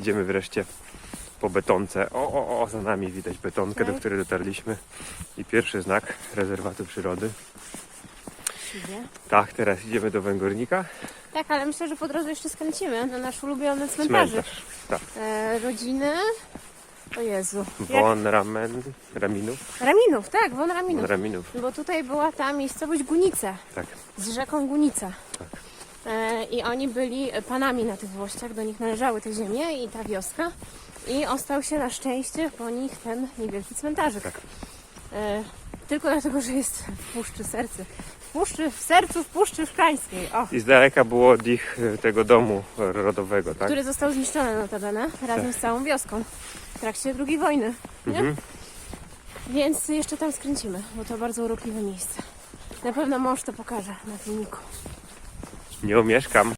wreszcie po betonce. O, o, o, za nami widać betonkę, do której dotarliśmy. I pierwszy znak rezerwatu przyrody. Idzie. Tak, teraz idziemy do Węgornika. Tak, ale myślę, że po drodze jeszcze skręcimy na nasz ulubiony cmentarzyk. Cmentarz. Tak. E, rodziny. O Jezu. Jak... Von Ramen, Raminów. Raminów, tak, won Von Raminów. Raminów. Bo tutaj była ta miejscowość Gunice Tak. z rzeką Gunica. Tak. E, I oni byli panami na tych włościach, do nich należały te ziemie i ta wioska. I ostał się na szczęście po nich ten niewielki cmentarzyk. Tak. E, tylko dlatego, że jest w Puszczy Sercy. W, puszczy, w sercu w Puszczy Szklańskiej. O, I z daleka było od ich e, tego domu rodowego, tak? który został zniszczony notabene razem z całą wioską w trakcie II wojny. Mhm. Więc jeszcze tam skręcimy, bo to bardzo urokliwe miejsce. Na pewno mąż to pokaże na filmiku. Nie omieszkam.